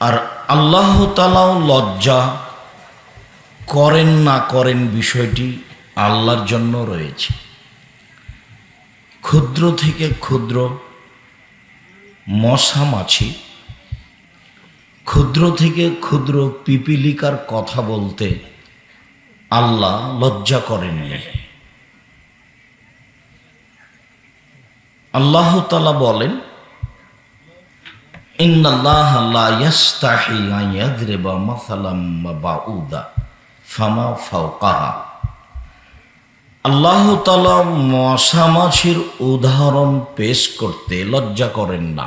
আর আল্লাহ তালাও লজ্জা করেন না করেন বিষয়টি আল্লাহর জন্য রয়েছে। ক্ষুদ্র থেকে ক্ষুদ্র, মশা মাছি, ক্ষুদ্র থেকে ক্ষুদ্র পিপিলিকার কথা বলতে আল্লাহ লজ্জা করেননি আল্লাহ তালা বলেন ইন্নাল্লাহ লা ইয়াস্তাহি আন ইয়াদরিবা মাসালাম বাউদা ফামা ফাওকাহা। আল্লাহ তালা মশা মাছির উদাহরণ পেশ করতে লজ্জা করেন না।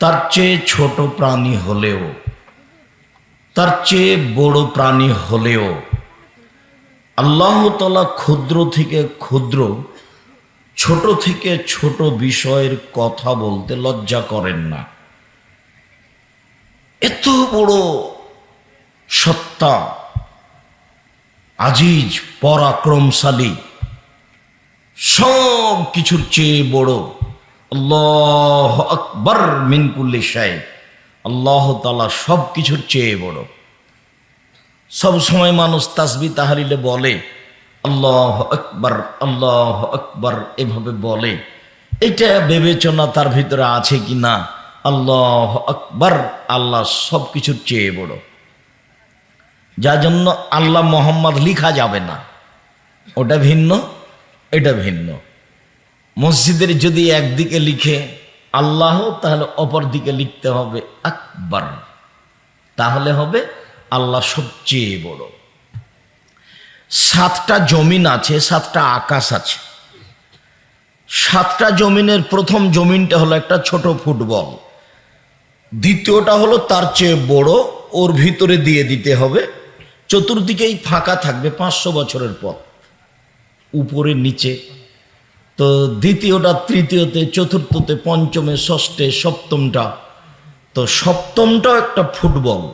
তার চেয়ে ছোট প্রাণী হলেও, তার চেয়ে বড় প্রাণী হলেও, আল্লাহ তালা ক্ষুদ্র থেকে ক্ষুদ্র ছোট থেকে ছোট বিষয়ের কথা বলতে লজ্জা করেন না। এত বড় সত্তা, আজিজ, পরাক্রমশালী, সব কিছুর চেয়ে বড়। আল্লাহ আকবর মিনকুল্লি সাহেব আল্লাহ তালা সব কিছুর চেয়ে বড়। সব সময় মানুষ তাসবি তাহারিলে বলে আল্লাহ আকবর আল্লাহ আকবর এভাবে বলে। এটা বিবেচনা তার ভিতরে আছে কি না? আল্লাহ আকবর, আল্লাহ সব কিছুর চেয়ে বড়। যার জন্য আল্লাহ মোহাম্মদ লিখা যাবে না। ওটা ভিন্ন, এটা ভিন্ন। মসজিদের যদি একদিকে লিখে আল্লাহ, তাহলে অপর দিকে লিখতে হবে আকবর। তাহলে হবে আল্লাহ সবচেয়ে বড়। সাতটা জমিন আছে, সাতটা আকাশ আছে। সাতটা জমিনের প্রথম জমিনটা হলো একটা ছোট ফুটবল। দ্বিতীয়টা হলো তার চেয়ে বড়, ওর ভিতরে দিয়ে দিতে হবে। চতুর্দিকেই ফাঁকা থাকবে পাঁচশো বছরের পর উপরে নিচে। তো দ্বিতীয়টা, তৃতীয়তে, চতুর্থতে, পঞ্চমে, ষষ্ঠে, সপ্তমটা। তো সপ্তমটাও একটা ফুটবল।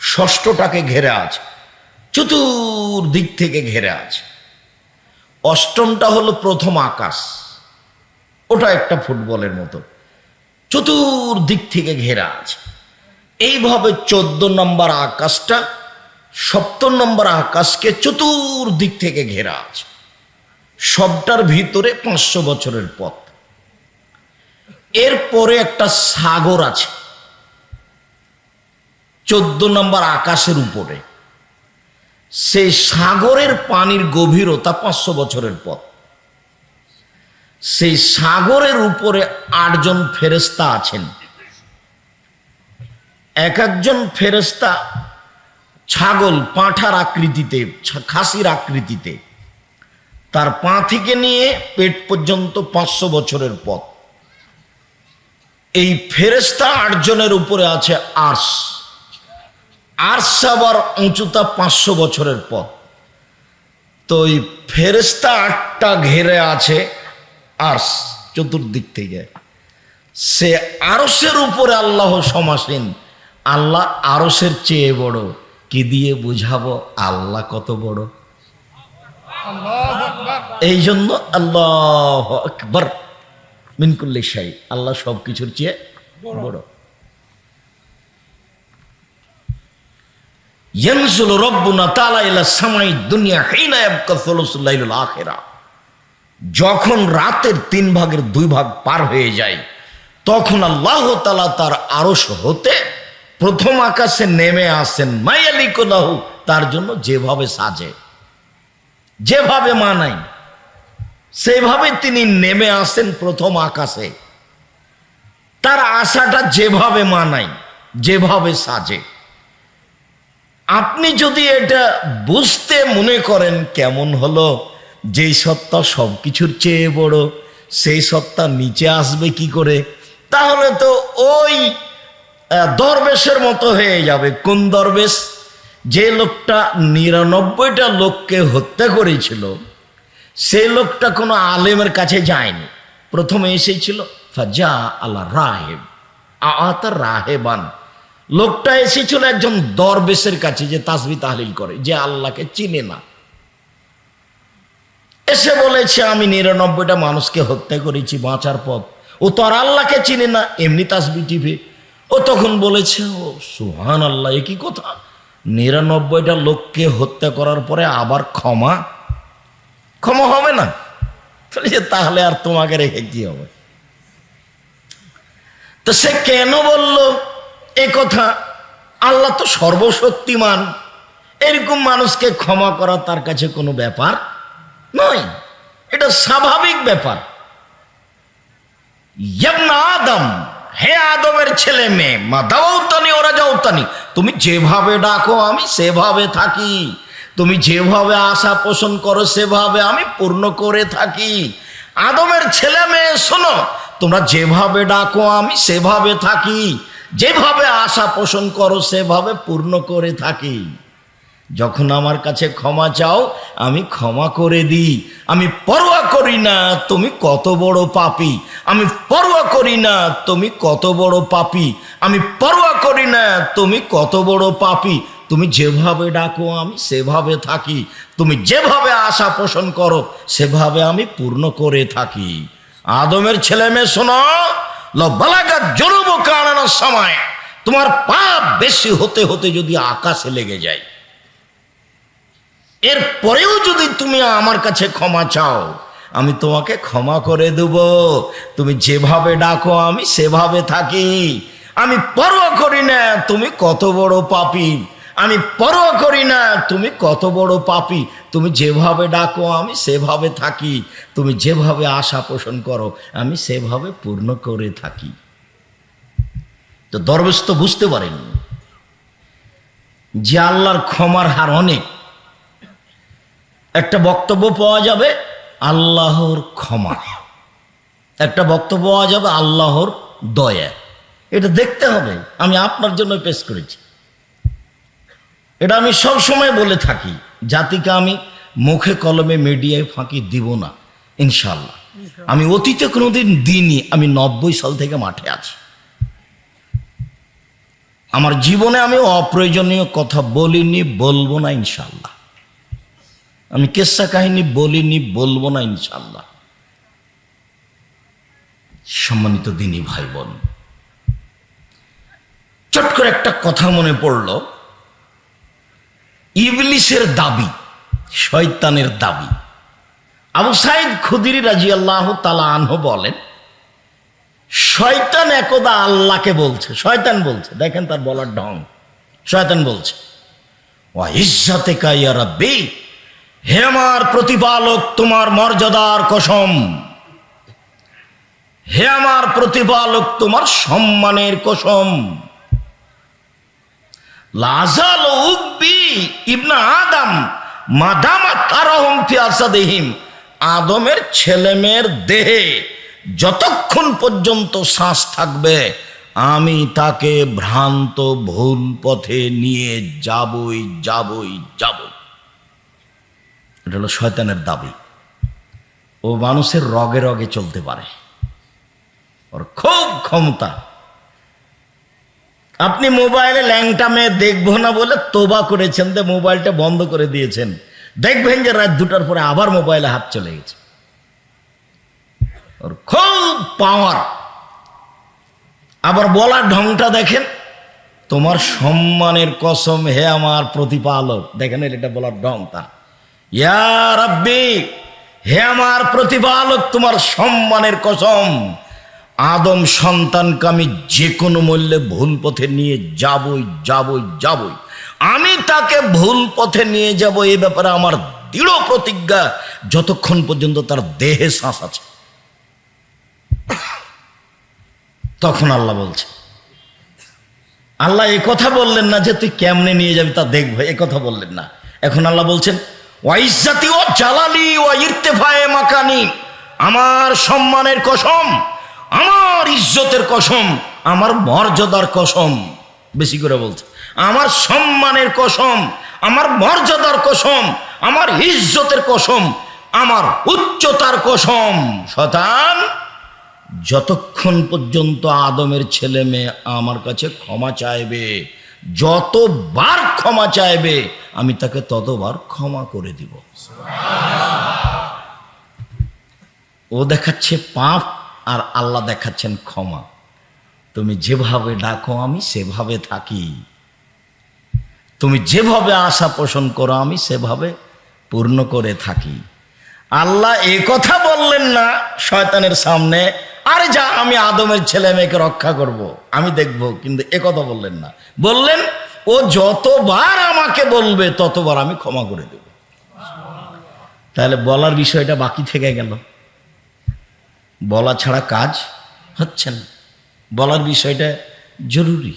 ষষ্ঠটাকে ঘেরে আছে। চতুর্দিক থেকে ঘেরে আছে। অষ্টমটা হলো প্রথম আকাশ। ওটা একটা ফুটবলের মতো। চতুর্দিক থেকে ঘেরা আছে। এইভাবে চোদ্দ নম্বর আকাশটা, সপ্তম নম্বর আকাশকে চতুর্দিক থেকে ঘেরা আছে। সবটার ভিতরে পাঁচশো বছরের পথ। এরপরে একটা সাগর আছে। চোদ্দ নম্বর আকাশের উপরে। সেই সাগরের পানির গভীরতা পাঁচশো বছরের পথ। সেই সাগরের উপরে আটজন ফেরেস্তা আছেন। এক একজন ফেরেস্তা ছাগল পাঁঠার আকৃতিতে খাসির আকৃতিতে। তার পা থেকে নিয়ে পেট পর্যন্ত পাঁচশো বছরের পথ। এই ফেরেস্তা আটজনের উপরে আছে আর্স আর্স আবার উঁচুতা পাঁচশো বছরের পথ। তো এই ফেরেস্তা আটটা ঘেরে আছে, আর্স চতুর্দিক থেকে। সে আরসের উপরে আল্লাহ সমাসীন। আল্লাহ আরসের চেয়ে বড়। কি দিয়ে বুঝাবো? আল্লাহ কত বড়। এই জন্য আল্লাহ আকবর। মিনকুল্লি শাহী আল্লাহ সব কিছুর চেয়ে বড়। যখন রাতের তিন ভাগের দুই ভাগ পার হয়ে যায়, তখন আল্লাহ তালা তার আরস হতে প্রথম আকাশে নেমে আসেন মায়ালিকুল্লাহ তার জন্য যেভাবে সাজে। যেভাবে মানাই সেভাবে তিনি নেমে আসেন প্রথম আকাশে। তার আশাটা যেভাবে মানাই যেভাবে সাজে। আপনি যদি এটা বুঝতে মনে করেন কেমন হলো, যেই সত্তা সব কিছুর চেয়ে বড়, সেই সত্তা নিচে আসবে কি করে, তাহলে তো ওই দরবেশের মতো হয়ে যাবে। কোন দরবেশ? যে লোকটা নিরানব্বইটা লোককে হত্যা করেছিল সেই লোকটা কোনো আলেমের কাছে যায়নি। প্রথমে এসেছিল, ফাজা আল্লাহ রাহেব আতার রাহেবান। লোকটা এসেছিল একজন দরবেশের কাছে যে তাসবি তাহলিল করে, যে আল্লাহকে চিনে না। এসে বলেছে, আমি নিরানব্বইটা মানুষকে হত্যা করেছি, বাঁচার পথ। ও তো আর আল্লাহকে চিনে না, এমনি তাসবি টিপে। ও তখন বলেছে, ও সুহান আল্লাহ এ কি কথা? নিরানব্বইটা লোককে হত্যা করার পরে আবার ক্ষমা? ক্ষমা হবে না? তাহলে আর তোমাকে রেখে কি হবে? তো সে কেন বলল এ কথা আল্লাহ তো সর্বশক্তিমান। এরকম মানুষকে ক্ষমা করা তার কাছে কোনো ব্যাপার নয়। এটা স্বাভাবিক ব্যাপার। আদম, হে আদমের ছেলে মেয়ে, মা দাওতানি ওরা যাওতানি তুমি যেভাবে ডাকো আমি সেভাবে থাকি। তুমি যেভাবে আশা পোষণ করো সেভাবে আমি পূর্ণ করে থাকি। আদমের ছেলে মেয়ে, শোনো, তোমরা যেভাবে ডাকো আমি সেভাবে থাকি। যেভাবে আশা পোষণ করো, সেভাবে পূর্ণ করে থাকি। যখন আমার কাছে ক্ষমা চাও, আমি ক্ষমা করে দিই। আমি পরোয়া করি না, তুমি কত বড় পাপি। আমি পরোয়া করি না, তুমি কত বড় পাপি। আমি পরোয়া করি না, তুমি কত বড় পাপি। তুমি যেভাবে ডাকো, আমি সেভাবে থাকি। তুমি যেভাবে আশা পোষণ করো, সেভাবে আমি পূর্ণ করে থাকি। আদমের ছেলে মেয়ে শোনো কানানোর সময়। তোমার পাপ বেশি হতে হতে যদি আকাশে লেগে যায়। এর পরেও যদি তুমি আমার কাছে ক্ষমা চাও, আমি তোমাকে ক্ষমা করে দেব। তুমি যেভাবে ডাকো, আমি সেভাবে থাকি। আমি পরোয়া করি না, তুমি কত বড় পাপি। আমি পরোয়া করি না, তুমি কত বড় পাপি। তুমি যেভাবে ডাকো, আমি সেভাবে থাকি। তুমি যেভাবে আশা পোষণ করো, আমি সেভাবে পূর্ণ করে থাকি। তো দরবেশ তো বুঝতে পারেন যে আল্লাহর ক্ষমার হার অনেক। একটা বক্তব্য পাওয়া যাবে, আল্লাহর ক্ষমা। একটা বক্তব্য পাওয়া যাবে, আল্লাহর দয়া। এটা দেখতে হবে, আমি আপনার জন্য পেশ করেছি। এটা আমি সব সময় বলে থাকি। জাতিকে আমি মুখে কলমে মিডিয়ায় ফাঁকি দিব না ইনশাল্লাহ আমি অতীতে কোনোদিন দিনই আমি নব্বই সাল থেকে মাঠে আছি। আমার জীবনে আমি অপ্রয়োজনীয় কথা বলিনি, বলব না ইনশাল্লাহ আমি কেসা কাহিনী বলিনি, বলব না ইনশাল্লাহ সম্মানিত দিনী ভাই বোন চট করে একটা কথা মনে পড়ল। ইবলিসের দাবি, শয়তানের দাবি। আবু সাইদ খুদিরি রাজি আল্লাহ তালা আনহ বলেন, শয়তান একদা আল্লাহকে বলছে, শয়তান বলছে। দেখেন তার বলার ঢং, শয়তান বলছে ও ইজ্জাতে কাইয়া রাব্বি, হে আমার প্রতিপালক, তোমার মর্যাদার কসম। হে আমার প্রতিপালক, তোমার সম্মানের কসম। লাজাল উকবি ইবনা আদম মাদামা তারহম ফি আসাদেহিম আদমের ছেলেমেয়ের দেহে যতক্ষণ পর্যন্ত শ্বাস থাকবে, আমি তাকে ভ্রান্ত ভুল পথে নিয়ে যাবই যাবই যাবই। এটা হলো শয়তানের দাবি। ও মানুষের রগে রগে চলতে পারে। ওর খুব ক্ষমতা। আপনি মোবাইলে ল্যাংটা মেয়ে দেখব না বলে তোবা করেছেন যে মোবাইলটা বন্ধ করে দিয়েছেন। দেখবেন যে রাত দুটার পরে আবার মোবাইলে হাত চলে গেছে। খুব পাওয়ার আবার বলার ঢংটা দেখেন, তোমার সম্মানের কসম হে আমার প্রতিপালক। দেখেন এটা বলার ঢং তার। ইয়া রাব্বি, হে আমার প্রতিপালক, তোমার সম্মানের কসম। আদম সন্তানকে আমি যে কোনো মূল্যে ভুল পথে নিয়ে যাবই যাবই যাবই। আমি তাকে ভুল পথে নিয়ে যাব এই ব্যাপারে আমার দৃঢ় প্রতিজ্ঞা, যতক্ষণ পর্যন্ত তার দেহে শ্বাস আছে। তখন আল্লাহ বলছে, আল্লাহ এ কথা বললেন না যে তুই কেমনে নিয়ে যাবি তা দেখব এ কথা বললেন না। এখন আল্লাহ বলছেন ওয়াইজাতি ও জালালি ও ইর্তেফায়ে মাকানি, আমার সম্মানের কসম আমার ইজ্জতের কসম, আমার মর্যাদার কসম, বেশি করে বলছে, আমার সম্মানের কসম, আমার মর্যাদার কসম, আমার ইজ্জতের কসম, আমার উচ্চতার কসম। শতান যতক্ষণ পর্যন্ত আদমের ছেলে মেয়ে আমার কাছে ক্ষমা চাইবে, যতবার ক্ষমা চাইবে, আমি তাকে ততবার ক্ষমা করে দিব। ও দেখাচ্ছে পাপ আর আল্লাহ দেখাচ্ছেন ক্ষমা। তুমি যেভাবে ডাকো, আমি সেভাবে থাকি। তুমি যেভাবে আশা পোষণ করো, আমি সেভাবে পূর্ণ করে থাকি। আল্লাহ এ কথা বললেন না শয়তানের সামনে, আরে যা, আমি আদমের ছেলে মেয়েকে রক্ষা করব। আমি দেখব। কিন্তু এ কথা বললেন না। বললেন, ও যতবার আমাকে বলবে, ততবার আমি ক্ষমা করে দেব। তাহলে বলার বিষয়টা বাকি থেকে গেল। বলা ছাড়া কাজ হচ্ছে না। বলার বিষয়টা জরুরি।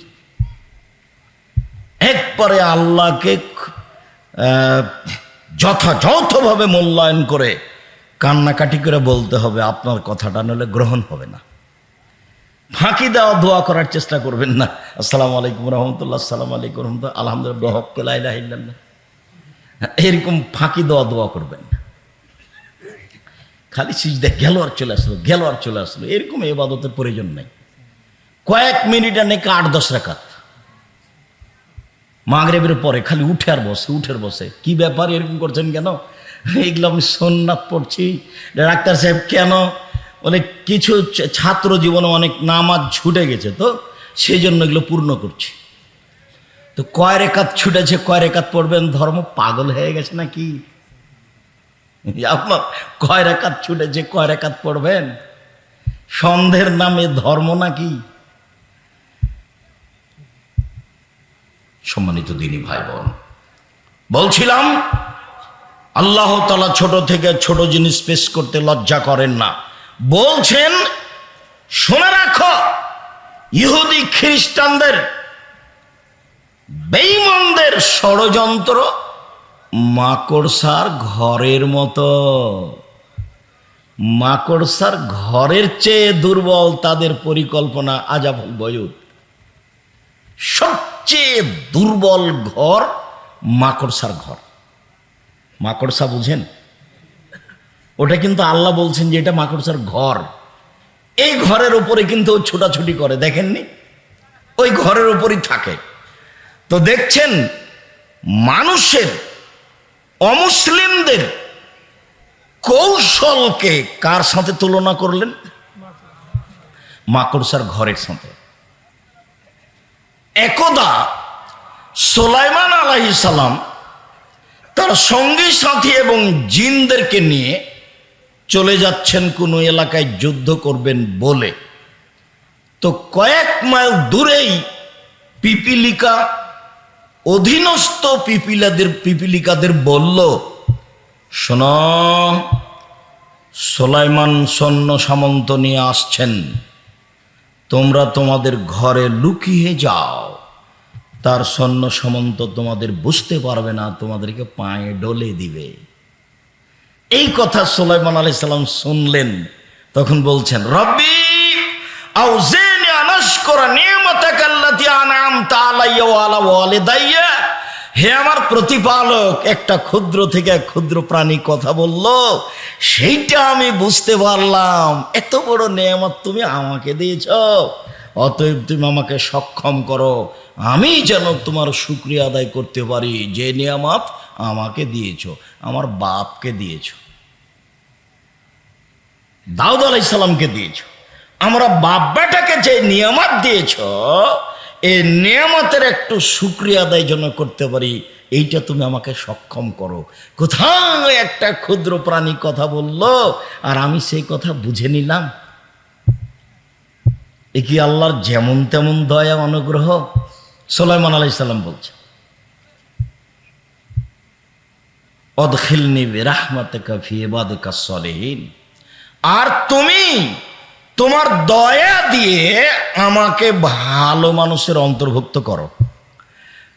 একবারে আল্লাহকে যথাযথভাবে মূল্যায়ন করে কান্নাকাটি করে বলতে হবে, আপনার কথাটা নলে গ্রহণ হবে না। ফাঁকি দেওয়া, দোয়া করার চেষ্টা করবেন না। আসসালামু আলাইকুম রহমতুল্লাহ, আসসালামু আলাইকুম রহমতুল্লাহ, আলহামদুলিল্লাহ এরকম ফাঁকি দেওয়া, দোয়া করবেন না। খালি সিজদা গেল আর চলে আসলো গেল আর চলে আসলো। এরকম এবাদতের প্রয়োজন নেই। কয়েক মিনিটে নাকি আট, দশ রাখাত মাগরেবের পরে খালি উঠে আর বসে উঠের বসে। কি ব্যাপার এরকম করছেন কেন? এগুলো আমি সোননাথ পড়ছি। ডাক্তার সাহেব, কেন? বলে, কিছু ছাত্র জীবনে অনেক নামাজ ছুটে গেছে তো, সেই জন্য এগুলো পূর্ণ করছি। তো কয় রেখাত ছুটেছে, কয় রেখাত পড়বেন? ধর্ম পাগল হয়ে গেছে নাকি? আপনার কয় রেখাত ছুটেছে কয় রেখাত পড়বেন? সন্দেহের নামে ধর্ম নাকি? সম্মানিত দিনী ভাই বোন বলছিলাম, আল্লাহ তালা ছোট থেকে ছোট জিনিস পেশ করতে লজ্জা করেন না। বলছেন, শুনে রাখো, ইহুদি খ্রিস্টানদের বেইমনদের ষড়যন্ত্র মাকড়সার ঘরের মতো। মাকড়সার ঘরের চেয়ে দুর্বল তাদের পরিকল্পনা আজাবুল বয়ুত সবচেয়ে দুর্বল ঘর মাকড়সার ঘর। মাকড়সা বুঝেন? ওটা কিন্তু আল্লাহ বলছেন যে এটা মাকড়সার ঘর। এই ঘরের উপরে কিন্তু ও ছোটাছুটি করে, দেখেননি? ওই ঘরের উপরই থাকে। তো দেখছেন, মানুষের অমুসলিমদের কৌশলকে কার সাথে তুলনা করলেন? মাকড়সার ঘরের সাথে। একদা সোলাইমান আলাহি সালাম তার সঙ্গী সাথী এবং জিনদেরকে নিয়ে চলে যাচ্ছেন, কোনো এলাকায় যুদ্ধ করবেন বলে। তো কয়েক মাইল দূরেই পিপিলিকা অধীনস্থ পিপিলাদের, পিপিলিকাদের বলল, শোন, সোলাইমান সৈন্য সামন্ত নিয়ে আসছেন। তোমরা তোমাদের ঘরে লুকিয়ে যাও। তার সৈন্য সামন্ত তোমাদের বুঝতে পারবে না, তোমাদেরকে পায়ে ডলে দিবে। এই কথা সোলাইমান আলাই সাল্লাম শুনলেন, তখন বলছেন, রব্বি আউজিনি আনাশকুরা নিয়ামাতাকা আল্লাতী হে আমার প্রতিপালক, একটা ক্ষুদ্র থেকে ক্ষুদ্র প্রাণী কথা বলল, সেইটা আমি বুঝতে পারলাম। এত বড় নিয়ামত তুমি আমাকে দিয়েছ, অতএব তুমি আমাকে সক্ষম করো। আমি যেন তোমার শুক্রিয়া আদায় করতে পারি, যে নিয়ামত আমাকে দিয়েছ, আমার বাপকে দিয়েছ। দাউদ আলাইসাল্লামকে দিয়েছ। আমরা বাপ বেটাকে যে নিয়ামত দিয়েছ এই নিয়ামতের একটু শুক্রিয়া আদায় যেন করতে পারি, এইটা তুমি আমাকে সক্ষম করো। কোথাও একটা ক্ষুদ্র প্রাণী কথা বলল, আর আমি সেই কথা বুঝে নিলাম। এ কি আল্লাহর যেমন তেমন দয়া অনুগ্রহ? সোলাইমান আলাইসাল্লাম বলছে, অদখিলনি বিরাহমাতিকা ফি ইবাদিকা সলিহিন আর তুমি তোমার দয়া দিয়ে আমাকে ভালো মানুষের অন্তর্ভুক্ত করো।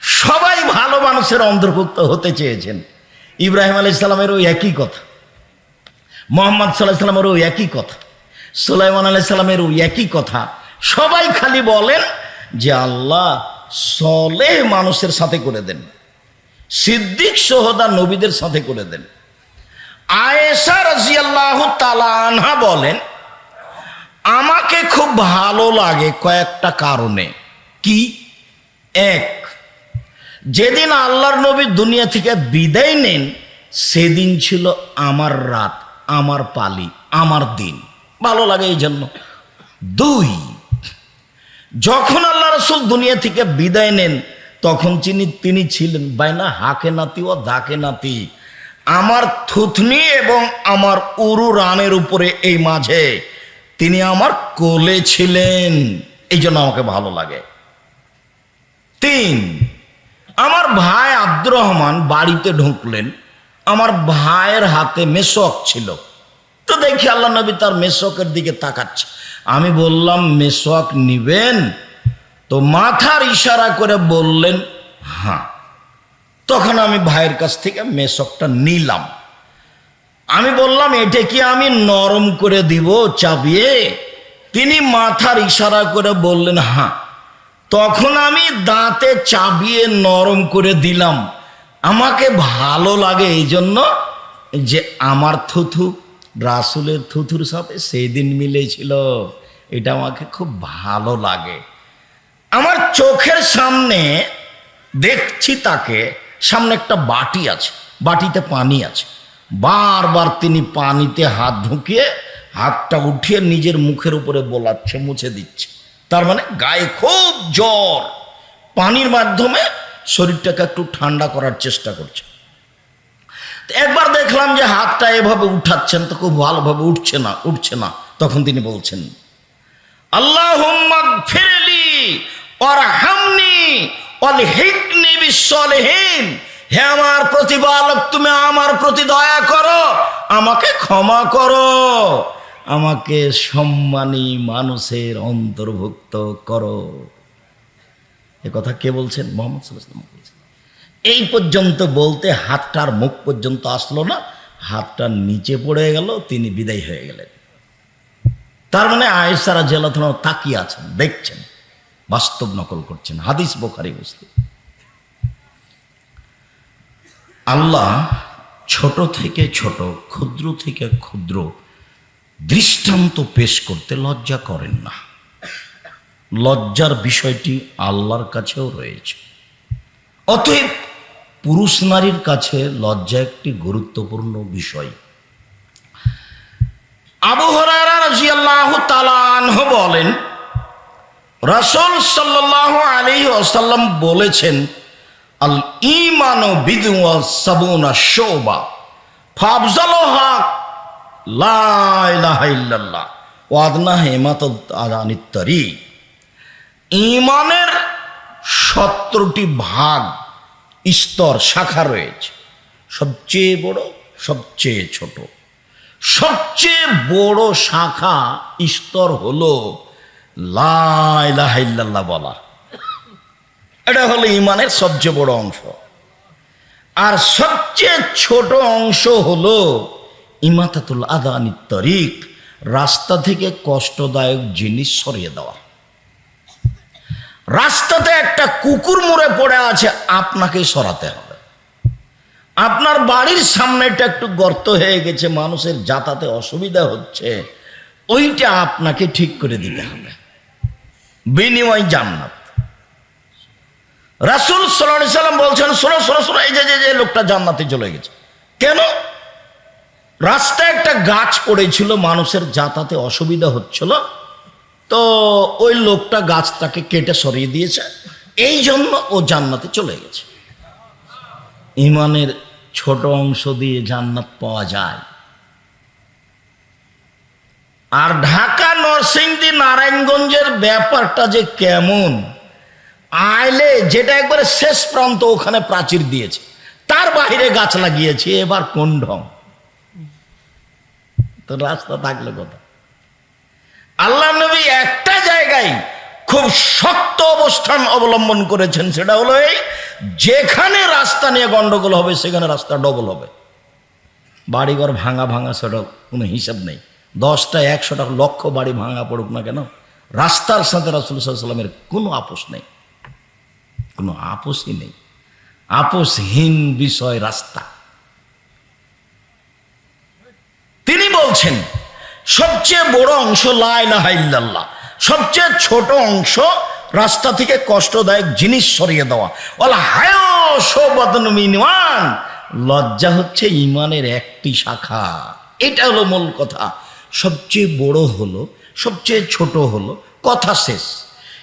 সবাই ভালো মানুষের অন্তর্ভুক্ত হতে চেয়েছেন। ইব্রাহিম সাল্লামের ওই একই কথা। মোহাম্মদ সাল্লাহ ওই একই কথা। সুলাইমান সাল্লামের ওই একই কথা। সবাই খালি বলেন যে আল্লাহ সলে মানুষের সাথে করে দেন। সিদ্দিক সোহদা নবীদের সাথে করে দেন। আয়েশা রাজিয়াল্লাহ তালা আনহা বলেন আমাকে খুব ভালো লাগে কয়েকটা কারণে। কি? এক, যেদিন আল্লাহর নবী দুনিয়া থেকে বিদায় নেন, সেদিন ছিল আমার রাত, আমার পালি, আমার দিন। ভালো লাগে এই জন্য। দুই, যখন আল্লাহ রসুল দুনিয়া থেকে বিদায় নেন, তখন তিনি তিনি ছিলেন বাইনা হাকে নাতি ও দাকে নাতি। আমার থুতনি এবং আমার উরু রানের উপরে এই মাঝে তিনি আমার কোলে ছিলেন। এই জন্য আমাকে ভালো লাগে। তিন, আমার ভাই আব্দুর রহমান বাড়িতে ঢুকলেন। আমার ভাইয়ের হাতে মেসক ছিল। তো দেখি আল্লাহ নবী তার মেসকের দিকে তাকাচ্ছে। আমি বললাম মেসক নিবেন? তো মাথার ইশারা করে বললেন হ্যাঁ। তখন আমি ভাইয়ের কাছ থেকে মেসকটা নিলাম। আমি বললাম, এটা কি আমি নরম করে দিব চাবিয়ে? তিনি মাথার ইশারা করে বললেন হ্যাঁ। তখন আমি দাঁতে চাবিয়ে নরম করে দিলাম। আমাকে ভালো লাগে এই জন্য যে আমার থুথু, রাসুলের থুথুর সাথে সেই দিন মিলেছিল এটা আমাকে খুব ভালো লাগে। আমার চোখের সামনে দেখছি তাকে, সামনে একটা বাটি আছে, বাটিতে পানি আছে। বারবার তিনি পানিতে হাত ঢুকিয়ে হাতটা উঠিয়ে নিজের মুখের উপরে বোলাচ্ছে, মুছে দিচ্ছে। তার মানে গায়ে খুব জ্বর। পানির মাধ্যমে শরীরটাকে একটু ঠান্ডা করার চেষ্টা করছে। একবার দেখলাম যে হাতটা এভাবে উঠাচ্ছেন তো খুব ভালোভাবে উঠছে না উঠছে না। তখন তিনি বলছেন আল্লাহ ফিরলি ওর হামনি অল হিকনি বিশ্বলহীন হে আমার প্রতিপালক, তুমি আমার প্রতি দয়া করো, আমাকে ক্ষমা করো। আমাকে সম্মানী মানুষের অন্তর্ভুক্ত করো। এ কথা কে বলছেন? মোহাম্মদ সাল্লাম বলছেন। এই পর্যন্ত বলতে হাতটার মুখ পর্যন্ত আসলো না, হাতটা নিচে পড়ে গেল, তিনি বিদায় হয়ে গেলেন। তার মানে আয়েসারা জেলাথনা তাকিয়ে আছেন, দেখছেন, বাস্তব নকল করছেন। হাদিস বোখারি বুঝতে আল্লাহ ছোট থেকে ছোট, ক্ষুদ্র থেকে ক্ষুদ্র দৃষ্টান্ত পেশ করতে লজ্জা করেন না। লজ্জার বিষয়টি আল্লাহর কাছেও রয়েছে। অতএব পুরুষ নারীর কাছে লজ্জা একটি গুরুত্বপূর্ণ বিষয়। আবু হরারা রাজিয়াল্লাহু তালানহ বলেন, রাসূল সাল্লাল্লাহু আলাইহি ওয়াসাল্লাম বলেছেন আল ঈমানু বিদওয়া সাবুনা শুবা। ফাফজালুহা লা ইলাহা ইল্লাল্লাহ। ওয়া আদনাহা ইমাতাত আদানিত তারিক ঈমানের সতেরোটি ভাগ স্তর শাখা রয়েছে। সবচেয়ে বড়, সবচেয়ে ছোট। সবচেয়ে বড় শাখা স্তর হলো লাইলাহাইল্লাহ বলা। এটা হলো ইমানের সবচেয়ে বড় অংশ। আর সবচেয়ে ছোট অংশ হলো ইমাতাতুল আদানি তরিক, রাস্তা থেকে কষ্টদায়ক জিনিস সরিয়ে দেওয়া। রাস্তাতে একটা কুকুর মুড়ে পড়ে আছে, আপনাকে সরাতে হবে। আপনার বাড়ির সামনেটা একটু গর্ত হয়ে গেছে, মানুষের যাতায়াতে অসুবিধা হচ্ছে, ওইটা আপনাকে ঠিক করে দিতে হবে। বিনিময় জান্নাত। রাসুল সাল্লাহ সাল্লাম বলছেন, শোনো শোনো শোনো, এই যে যে লোকটা জান্নাতে চলে গেছে। কেন? রাস্তায় একটা গাছ পড়েছিল, মানুষের যাতায়াতে অসুবিধা হচ্ছিল। তো ওই লোকটা গাছটাকে কেটে সরিয়ে দিয়েছে। এই জন্য ও জান্নাতে চলে গেছে। ইমানের ছোট অংশ দিয়ে জান্নাত পাওয়া যায়। আর ঢাকা, নরসিংদী, নারায়ণগঞ্জের ব্যাপারটা যে কেমন আইলে যেটা একবারে শেষ প্রান্ত ওখানে প্রাচীর দিয়েছে, তার বাইরে গাছ লাগিয়েছে, এবার কোন ঢং? তো রাস্তা থাকলে কথা আল্লাহ নবী একটা জায়গায় খুব শক্ত অবস্থান অবলম্বন করেছেন, সেটা হলো এই যেখানে রাস্তা নিয়ে গন্ডগোল হবে, সেখানে রাস্তা ডবল হবে। বাড়িঘর ভাঙা ভাঙা সেটা কোনো হিসাব নেই। দশটা, একশোটা লক্ষ বাড়ি ভাঙা পড়ুক না কেন, রাস্তার সাথে রাসুল সাল্লামের কোনো আপোষ নেই। কোনো আপোষই নেই। আপোষহীন বিষয় রাস্তা। তিনি বলছেন, সবচেয়ে বড় অংশ লাইলাহাইল্লাহ সবচেয়ে ছোট অংশ রাস্তা থেকে কষ্টদায়ক জিনিস সরিয়ে দেওয়া। হায়মান লজ্জা হচ্ছে ইমানের একটি শাখা। এটা হলো মূল কথা। সবচেয়ে বড় হলো, সবচেয়ে ছোট হলো, কথা শেষ।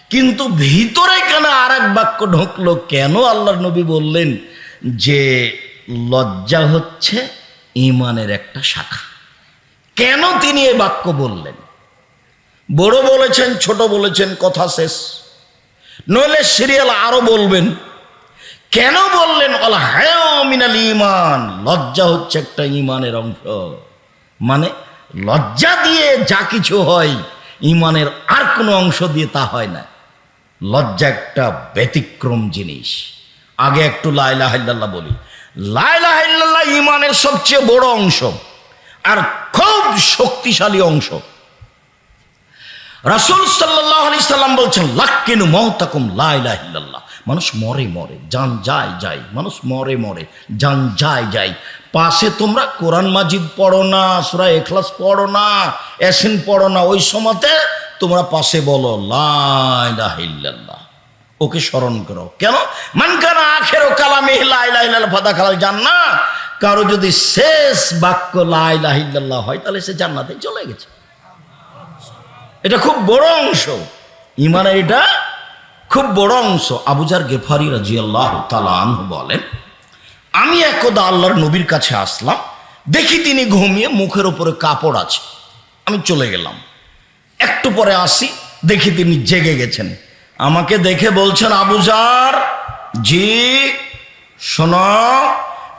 কিন্তু ভিতরে কেন আর এক বাক্য ঢুকলো? কেন আল্লাহর নবী বললেন যে লজ্জা হচ্ছে ইমানের একটা শাখা। কেন তিনি এই বাক্য বললেন? বড় বলেছেন, ছোট বলেছেন, কথা শেষ। নইলে সিরিয়াল আরও বলবেন, কেন বললেন, অল মিনাল ইমান লজ্জা হচ্ছে একটা ইমানের অংশ। মানে লজ্জা দিয়ে যা কিছু হয় ইমানের আর কোনো অংশ দিয়ে তা হয় না। লজ্জা একটা ব্যতিক্রম জিনিস। আগে একটু লাইলা হাইল্লাহ বলি। লাইলা হাইল্লাহ ইমানের সবচেয়ে বড় অংশ আর খুব শক্তিশালী অংশ। রাসুল সাল্লাহ আলি সাল্লাম বলছেন, লাক্কিনু মহতাকুম লাইলাহিল্লাহ মানুষ মরে মরে, যান যায় যায়, মানুষ মরে মরে, যান যায় যায়। পাশে তোমরা কোরআন মাজিদ পড়ো না, সুরা এখলাস পড়ো না এসিন পড়ো না, ওই সময়তে তোমরা পাশে বলো লাইলাহিল্লাহ ওকে স্মরণ করো। কেন? মানকানা আখের কালামে ফাদা খালাল যান না কারও যদি শেষ বাক্য লাইলাহিল্লাহ হয়, তাহলে সে জান্নাতে চলে গেছে। এটা খুব বড় অংশ। ইমানের এটা খুব বড় অংশ। আবুজার গেফারি রাজি আল্লাহ বলেন, আমি একদা আল্লাহর নবীর কাছে আসলাম, দেখি তিনি ঘুমিয়ে মুখের উপরে কাপড় আছে। আমি চলে গেলাম। একটু পরে আসি, দেখি তিনি জেগে গেছেন। আমাকে দেখে বলছেন আবুজার জি, শোনো,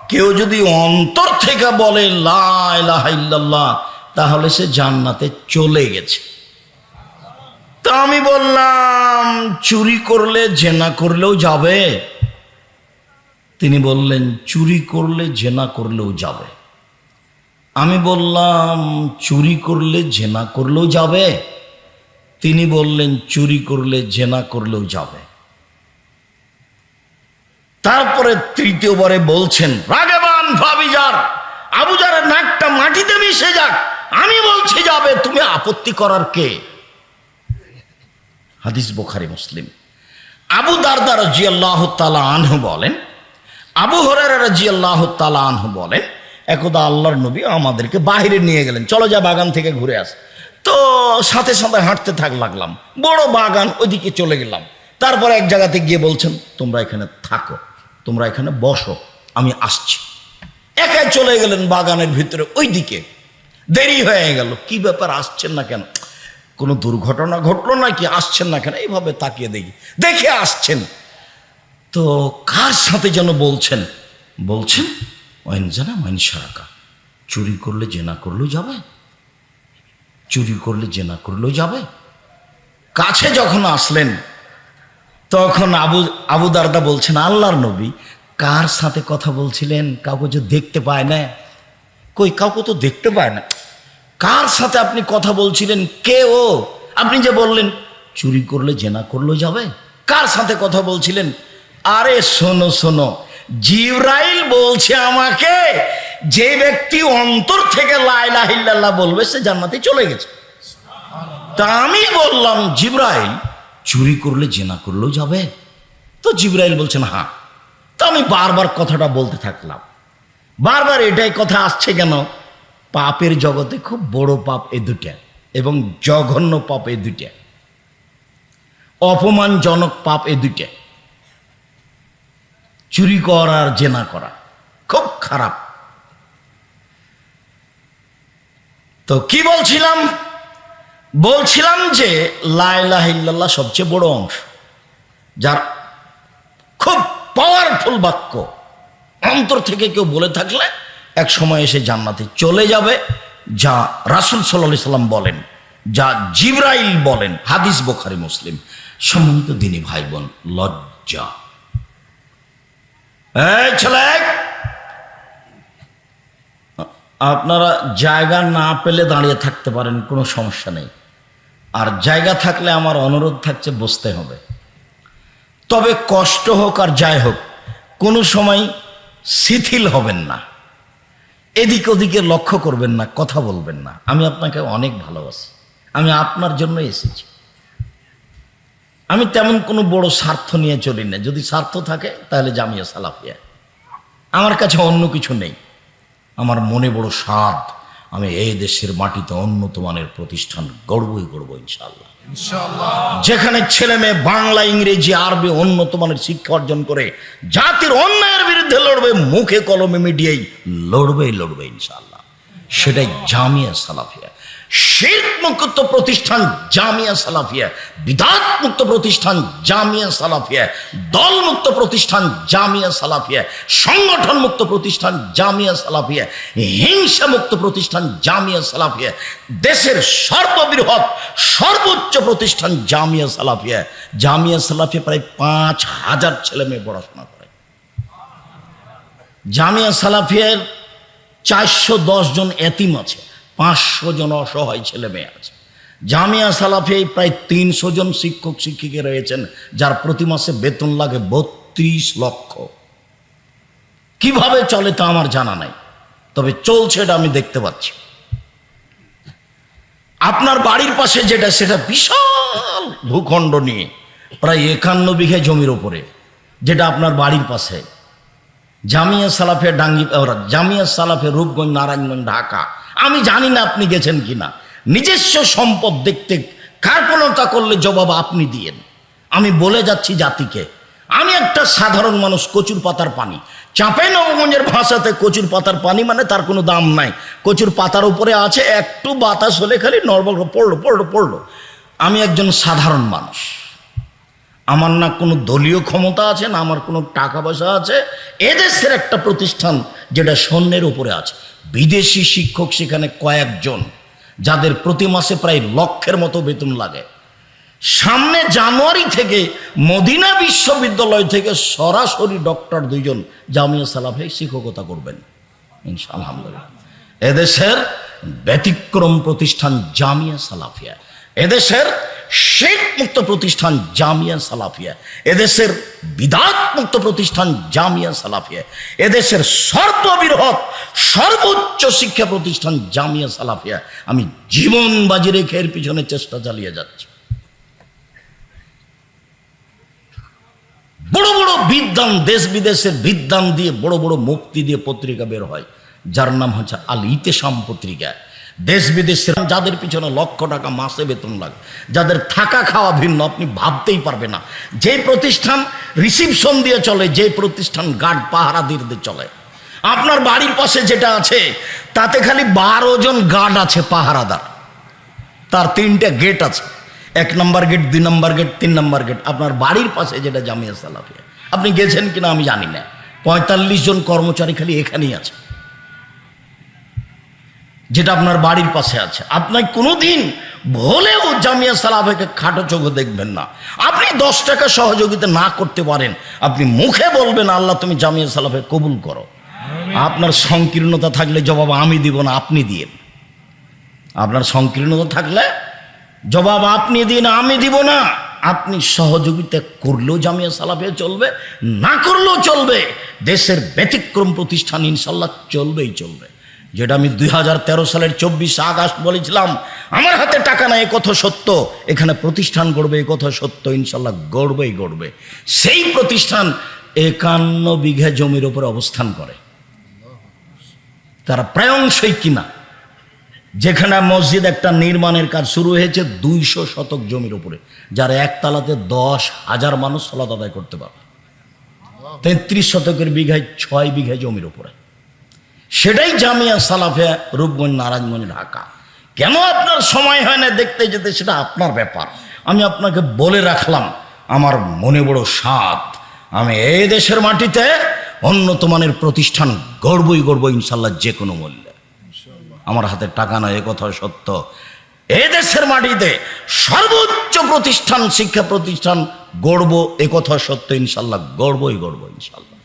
কেউ যদি অন্তর থেকে বলে লাহ তাহলে সে জান্নাতে চলে গেছে। তা আমি বললাম, চুরি করলে জেনা করলেও যাবে? তিনি বললেন, চুরি করলে জেনা করলেও যাবে। আমি বললাম, চুরি করলে জেনা করলেও যাবে। তিনি বললেন, চুরি করলে জেনা করলেও যাবে। তারপরে তৃতীয়বারে বলছেন, রাগেবান ভাবিজার আবুজারের নাকটা মাটিতে মিশে যাক। আমি বলছি, যাবে, তুমি আপত্তি করার কে? হাদিস বোখারি, মুসলিম। আবু দারদা রাজি আল্লাহ তালা আনহু বলেন, আবু হরের রাজি আল্লাহ তালা আনহু বলেন একদা আল্লাহর নবী আমাদেরকে বাহিরে নিয়ে গেলেন। চলো যা বাগান থেকে ঘুরে আস। তো সাথে সাথে হাঁটতে থাক লাগলাম। বড় বাগান, ওইদিকে চলে গেলাম। তারপর এক জায়গাতে গিয়ে বলছেন, তোমরা এখানে থাকো, তোমরা এখানে বসো, আমি আসছি। একাই চলে গেলেন বাগানের ভিতরে ওই দিকে দেরি হয়ে গেল। কি ব্যাপার, আসছেন না কেন? কোনো দুর্ঘটনা ঘটলো না কি আসছেন না কেন? এইভাবে তাকিয়ে দেখি। দেখে আসছেন। তো কার সাথে যেন বলছেন? বলছেন ওয়েন জানা ওয়েন সারাকা। চুরি করলে জেনা করলেও যাবে। চুরি করলে জেনা করলেও যাবে। কাছে যখন আসলেন, তখন আবু আবু দারদা বলছেন, আল্লাহর নবী কার সাথে কথা বলছিলেন? কাউকে যে দেখতে পায় না। কই, কাউকে তো দেখতে পায় না। কার সাথে আপনি কথা বলছিলেন? কে ও? আপনি যে বললেন, চুরি করলে জেনা করলেও যাবে। কার সাথে কথা বলছিলেন? আরে শোনো শোনো জিব্রাইল বলছে আমাকে, যে ব্যক্তি অন্তর থেকে লাইলাহিল্লাহ বলবে, সে জান্নাতে চলে গেছে। তা আমি বললাম, জিব্রাইল, চুরি করলে জেনা করলেও যাবে? তো জিব্রাইল বলছেন হ্যাঁ। তো আমি বারবার কথাটা বলতে থাকলাম। বারবার এটাই কথা আসছে কেন? পাপের জগতে খুব বড় পাপ এ দুটা এবং জঘন্য পাপ এ দুটা অপমানজনক পাপ এ দুটা চুরি করা আর জেনা করা। খুব খারাপ। তো কি বলছিলাম? বলছিলাম যে লাইলাহিল্লাহ সবচেয়ে বড় অংশ, যার খুব পাওয়ারফুল বাক্য। অন্তর থেকে কেউ বলে থাকলে এক সময় এসে জান্নাতে চলে যাবে, যা রাসুল সাল্লাহ সাল্লাম বলেন, যা জিব্রাইল বলেন, হাদিস বোখারি, মুসলিম। সম্মানিত দিনী ভাই বোন, লজ্জা। আপনারা জায়গা না পেলে দাঁড়িয়ে থাকতে পারেন, কোনো সমস্যা নেই। আর জায়গা থাকলে আমার অনুরোধ থাকছে, বসতে হবে। তবে কষ্ট হোক আর যাই হোক, কোনো সময় শিথিল হবেন না। এদিক ওদিকে লক্ষ্য করবেন না, কথা বলবেন না। আমি আপনাকে অনেক ভালোবাসি। আমি আপনার জন্য এসেছি। আমি তেমন কোনো বড় স্বার্থ নিয়ে চলি না। যদি স্বার্থ থাকে তাহলে জামিয়া সালাফিয়া আমার কাছে অন্য কিছু নেই। আমার মনে বড় স্বাদ। আমি এই দেশের মাটিতে উন্নত মানের প্রতিষ্ঠান গড়বই গড়ব ইনশাল্লাহ ইনশাআল্লাহ। যেখানে ছেলে মেয়ে বাংলা ইংরেজি আরবি উন্নত মানের শিক্ষা অর্জন করে জাতির অন্যায়ের বিরুদ্ধে লড়বে মুখে কলমে মিডিয়াই লড়বেই লড়বে ইনশাল্লাহ সেটাই জামিয়া সালাফিয়া। শির মুক্ত প্রতিষ্ঠান জামিয়া সালাফিয়া বিধাত মুক্ত প্রতিষ্ঠান জামিয়া সালাফিয়া, দল মুক্ত প্রতিষ্ঠান জামিয়া সালাফিয়া, সংগঠন মুক্ত প্রতিষ্ঠান জামিয়া সালাফিয়া, হিংসা মুক্ত প্রতিষ্ঠান জামিয়া সালাফিয়া, দেশের সর্ববৃহৎ, সর্বোচ্চ প্রতিষ্ঠান জামিয়া সালাফিয়া। জামিয়া সালাফিয়া প্রায় পাঁচ হাজার ছেলে মেয়ে পড়াশোনা করে। জামিয়া সালাফিয়ার চারশো দশ জন এতিম আছে। পাঁচশো জন অসহায় ছেলে মেয়ে আছে। জামিয়া সালাফিয়ায় প্রায় তিনশো জন শিক্ষক, শিক্ষিকা রয়েছেন, যার প্রতি মাসে বেতন লাগে বত্রিশ লক্ষ। কীভাবে চলে তা আমার জানা নাই, তবে চলছে এটা আমি দেখতে পাচ্ছি। আপনার বাড়ির পাশে যেটা, সেটা বিশাল ভূখণ্ড নিয়ে, প্রায় একান্ন বিঘে জমির ওপরে, যেটা আপনার বাড়ির পাশে। জামিয়া সালাফে ডাঙ্গি জামিয়া সালাফে রূপগঞ্জ, নারায়ণগঞ্জ, ঢাকা। আমি জানি না আপনি গেছেন কিনা। নিজস্ব সম্পদ দেখতে কার্পণতা করলে জবাব আপনি দিয়েন। আমি বলে যাচ্ছি জাতিকে, আমি একটা সাধারণ মানুষ, কচুর পাতার পানি। চাঁপাই নবগঞ্জের ভাষাতে কচুর পাতার পানি মানে তার কোনো দাম নাই। কচুর পাতার উপরে আছে একটু বাতাস হলে খালি নর্মাল পড়ল পড়ল পড়ল। আমি একজন সাধারণ মানুষ। আমার না কোনো দলীয় ক্ষমতা আছে, না আমার কোনো টাকা পয়সা আছে। এদেশের একটা প্রতিষ্ঠান যেটা স্বর্ণের উপরে আছে। বিদেশি শিক্ষক সেখানে কয়েকজন, যাদের প্রতি মাসে প্রায় লক্ষের মতো বেতন লাগে। সামনে জানুয়ারি থেকে মদিনা বিশ্ববিদ্যালয় থেকে সরাসরি ডক্টর দুইজন জামিয়া সালাফে শিক্ষকতা করবেন। আলহামদুলিল্লাহ এদেশের ব্যতিক্রম প্রতিষ্ঠান জামিয়া সালাফিয়া। এদেশের শেখ মুক্ত প্রতিষ্ঠান জামিয়া সালাফিয়া। এদেশের বিদাত মুক্ত প্রতিষ্ঠান জামিয়া সালাফিয়া। এদেশের সর্ববৃহৎ সর্বোচ্চ শিক্ষা প্রতিষ্ঠান জামিয়া সালাফিয়া। আমি জীবন বাজি রেখে এর পিছনে চেষ্টা চালিয়ে যাচ্ছি। বড় বড় বিদ্যান দেশ বিদেশের বিদ্যান দিয়ে বড় বড় মুক্তি দিয়ে পত্রিকা বের হয়, যার নাম হচ্ছে আল ইতেসাম পত্রিকা। দেশ বিদেশের যাদের পিছনে লক্ষ টাকা মাসে বেতন লাগে, যাদের থাকা খাওয়া ভিন্ন, আপনি ভাবতেই পারবে না। যে প্রতিষ্ঠান রিসিপশন দিয়ে চলে, যে প্রতিষ্ঠান গার্ড পাহারা দিয়ে চলে। আপনার বাড়ির পাশে যেটা আছে, তাতে খালি বারো জন গার্ড আছে পাহারাদার। তার তিনটা গেট আছে। এক নম্বর গেট দুই নম্বর গেট তিন নম্বর গেট আপনার বাড়ির পাশে যেটা জামিয়া সালাফিয়া। আপনি গেছেন কিনা আমি জানি না। পঁয়তাল্লিশ জন কর্মচারী খালি এখানেই আছে। যেটা আপনার বাড়ির পাশে আছে। আপনি কোনোদিন ভুলেও জামিয়া সালাফেকে খাটো চোখে দেখবেন না। আপনি দশ টাকা সহযোগিতা না করতে পারেন আপনি মুখে বলবেন আল্লাহ তুমি জামিয়া সালাফে কবুল করো। আপনার সংকীর্ণতা থাকলে জবাব আমি দিব না আপনি দিয়ে আপনার সংকীর্ণতা থাকলে জবাব আপনি দিন আমি দিব না। আপনি সহযোগিতা করলেও জামিয়া সালাফে চলবে না করলেও চলবে। দেশের ব্যতিক্রম প্রতিষ্ঠান ইনশাল্লাহ চলবেই চলবে। যেটা আমি দুই হাজার তেরো সালের চব্বিশ আগস্ট বলেছিলাম, আমার হাতে টাকা নাই কথা সত্য। এখানে প্রতিষ্ঠান গড়বে, এ কথা সত্য, ইনশাল্লাহ গড়বেই গড়বে। সেই প্রতিষ্ঠান একান্ন বিঘা জমির ওপরে অবস্থান করে। তারা প্রায়ংশই কিনা। যেখানে মসজিদ একটা নির্মাণের কাজ শুরু হয়েছে দুইশো শতক জমির উপরে, যার একতলাতে দশ হাজার মানুষ সলাত আদায় করতে পারবে। তেত্রিশ শতকের বিঘায় ছয় বিঘা জমির উপরে। সেটাই জামিয়া সালাফে রূপগঞ্জ নারায়ণগঞ্জ ঢাকা। কেন আপনার সময় হয় না দেখতে যেতে সেটা আপনার ব্যাপার। আমি আপনাকে বলে রাখলাম, আমার মনে বড় স্বাদ। আমি এই দেশের মাটিতে উন্নত মানের প্রতিষ্ঠান গড়বই গড়ব ইনশাল্লাহ যে কোনো মূল্যে। আমার হাতে টাকা নয় কথা সত্য। এ দেশের মাটিতে সর্বোচ্চ প্রতিষ্ঠান, শিক্ষা প্রতিষ্ঠান গড়ব কথা সত্য, ইনশাল্লাহ গড়বই গড়ব, ইনশাল্লাহ।